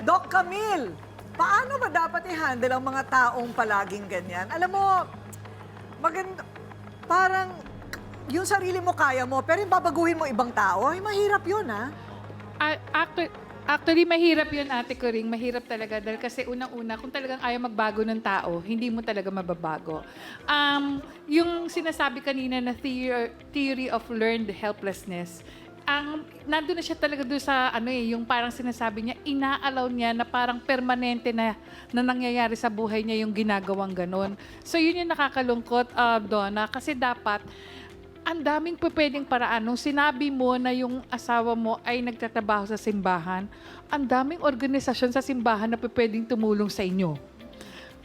Doc Camille, paano ba dapat i-handle ang mga taong palaging ganyan? Alam mo, maganda, parang yung sarili mo kaya mo, pero yung babaguhin mo ibang tao, ay mahirap yun, ha? A- actu- actually, mahirap yun, ate ko ring. Mahirap talaga. Dahil kasi unang-una, kung talagang ayaw magbago ng tao, hindi mo talaga mababago. Um, yung sinasabi kanina na theory, theory of learned helplessness, ang nandun na siya talaga doon sa ano eh, yung parang sinasabi niya, inaalaw niya na parang permanente na, na nangyayari sa buhay niya yung ginagawang ganon. So yun yung nakakalungkot, uh, Donna, kasi dapat ang daming pwedeng paraan. Nung sinabi mo na yung asawa mo ay nagtatrabaho sa simbahan, ang daming organisasyon sa simbahan na pwedeng tumulong sa inyo.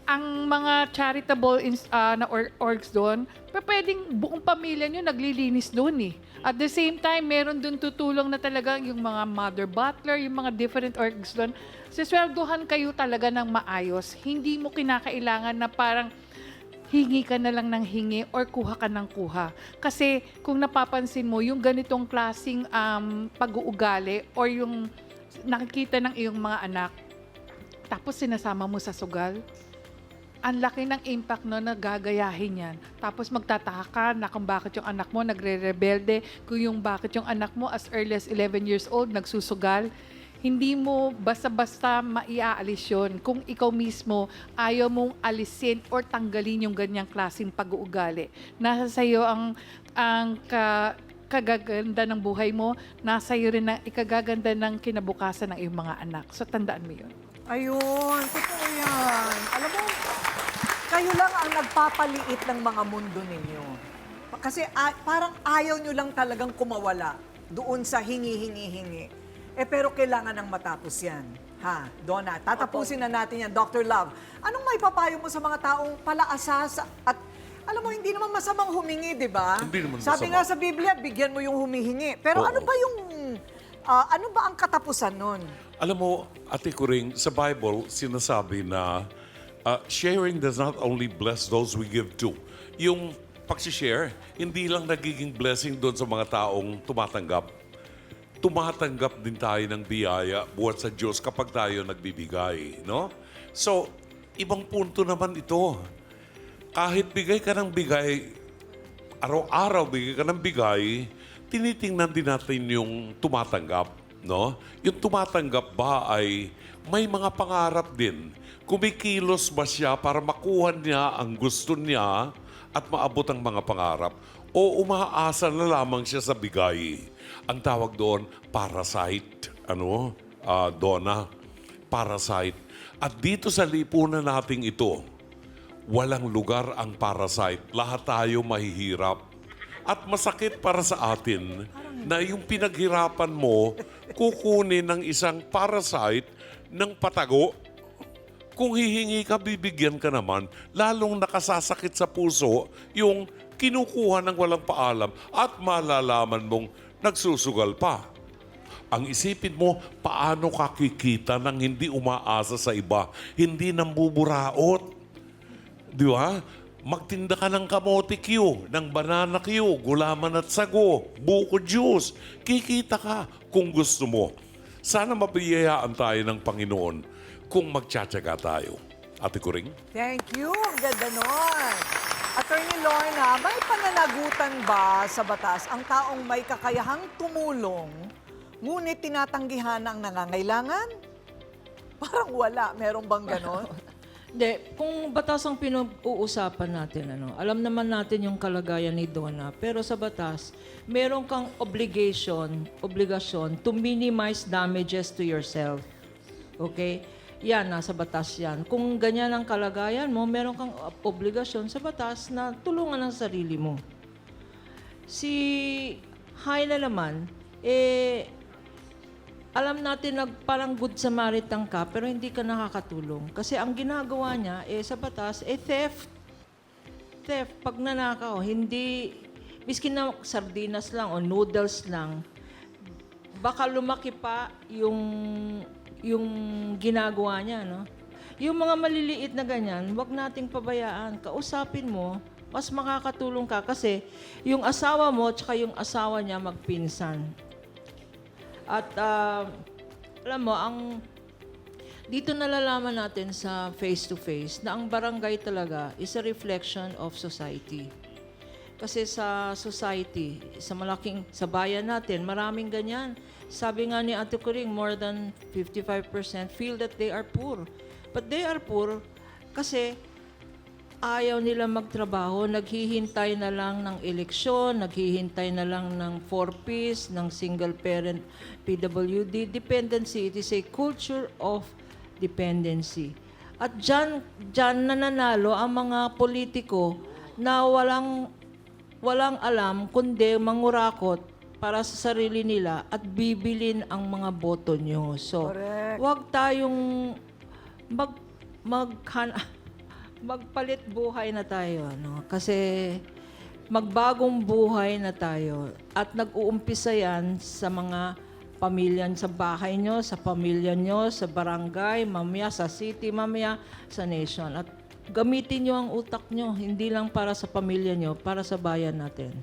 Ang mga charitable ins- ah, na or- orgs doon, pwedeng buong pamilya nyo naglilinis doon eh. At the same time, meron doon tutulong na talaga yung mga mother butler, yung mga different orgs doon. Sisweldohan kayo talaga ng maayos. Hindi mo kinakailangan na parang hingi ka na lang ng hingi or kuha ka ng kuha. Kasi kung napapansin mo, yung ganitong klasing um, pag-uugali or yung nakikita ng iyong mga anak, tapos sinasama mo sa sugal, ang laki ng impact no na gagayahin yan. Tapos magtataka ka na kung bakit yung anak mo nagre-rebelde, kung yung bakit yung anak mo as early as 11 years old nagsusugal. Hindi mo basta-basta maiaalis yun kung ikaw mismo ayaw mong alisin or tanggalin yung ganyang klaseng pag-uugali. Nasa sa'yo ang, ang ka, kagaganda ng buhay mo, nasa iyo rin ang ikagaganda ng kinabukasan ng iyong mga anak. So tandaan mo yun. Ayun, totoo yan. Alam mo, kayo lang ang nagpapaliit ng mga mundo ninyo. Kasi a- parang ayaw nyo lang talagang kumawala doon sa hingi-hingi-hingi. Eh pero kailangan ng matapos yan. Ha, Donna, tatapusin na natin yan. Dr. Love, anong may papayo mo sa mga taong palaasas at alam mo, hindi naman masamang humingi, di ba? Hindi naman Sabi masama. nga sa Biblia, bigyan mo yung humihingi. Pero Oo. ano ba yung, ah, ano ba ang katapusan nun? Alam mo, Ate Kuring, sa Bible, sinasabi na uh, sharing does not only bless those we give to. Yung pag-share, hindi lang nagiging blessing doon sa mga taong tumatanggap. Tumatanggap din tayo ng biyaya buhat sa Diyos kapag tayo nagbibigay, no? So, ibang punto naman ito. Kahit bigay ka ng bigay, araw-araw bigay ka ng bigay, tinitingnan din natin yung tumatanggap, no? Yung tumatanggap ba ay may mga pangarap din. Kumikilos ba siya para makuha niya ang gusto niya at maabot ang mga pangarap? O umaasa na lamang siya sa bigay? Ang tawag doon, parasite. Ano? Ah, Donna? Parasite. At dito sa lipunan nating ito, walang lugar ang parasite. Lahat tayo mahihirap. At masakit para sa atin na yung pinaghirapan mo, kukunin ng isang parasite ng patago. Kung hihingi ka, bibigyan ka naman. Lalong nakasasakit sa puso yung kinukuha ng walang paalam at malalaman mong nagsusugal pa. Ang isipin mo, paano ka kikita ng hindi umaasa sa iba, hindi nambuburaot. Di ba? Magtinda ka ng kamote Q, ng banana Q, gulaman at sago, buko juice. Kikita ka kung gusto mo. Sana mabiyayaan tayo ng Panginoon kung magtsatsaga tayo. Ate Kuring? Thank you. Ang ganda nun. Attorney Lorna, may pananagutan ba sa batas ang taong may kakayahang tumulong, ngunit tinatanggihan ang nangangailangan? Parang wala. Meron bang ganon? Hindi, kung batas ang pinag-uusapan natin, ano, alam naman natin yung kalagayan ni Donna, pero sa batas, meron kang obligation, obligasyon to minimize damages to yourself. Okay? Yan, nasa batas yan. Kung ganyan ang kalagayan mo, meron kang obligasyon sa batas na tulungan ang sarili mo. Si Hyla naman, eh, alam natin nag parang good Samaritan ka pero hindi ka nakakatulong. Kasi ang ginagawa niya eh sa batas eh theft. Theft pag nanakaw, hindi miskin na sardinas lang o noodles lang. Baka lumaki pa yung yung ginagawa niya, no? Yung mga maliliit na ganyan, wag nating pabayaan. Kausapin mo, mas makakatulong ka kasi yung asawa mo at yung asawa niya magpinsan. At ah, alam mo, ang Dito nalalaman natin sa face-to-face na ang barangay talaga is a reflection of society. Kasi sa society, sa malaking, sa bayan natin, maraming ganyan. Sabi nga ni Ate Kuring, more than 55% feel that they are poor. But they are poor kasi ayaw nila magtrabaho, naghihintay na lang ng eleksyon, naghihintay na lang ng four-piece, ng single-parent PWD. Dependency, it is a culture of dependency. At dyan, dyan nananalo ang mga politiko na walang, walang alam kundi mangurakot para sa sarili nila at bibilin ang mga boto nyo. So, Correct. wag tayong mag mag magpalit buhay na tayo no kasi magbagong buhay na tayo at nag-uumpisa yan sa mga pamilya sa bahay nyo, sa pamilya nyo, sa barangay, mamaya sa city, mamaya sa nation. At gamitin nyo ang utak nyo, hindi lang para sa pamilya nyo, para sa bayan natin.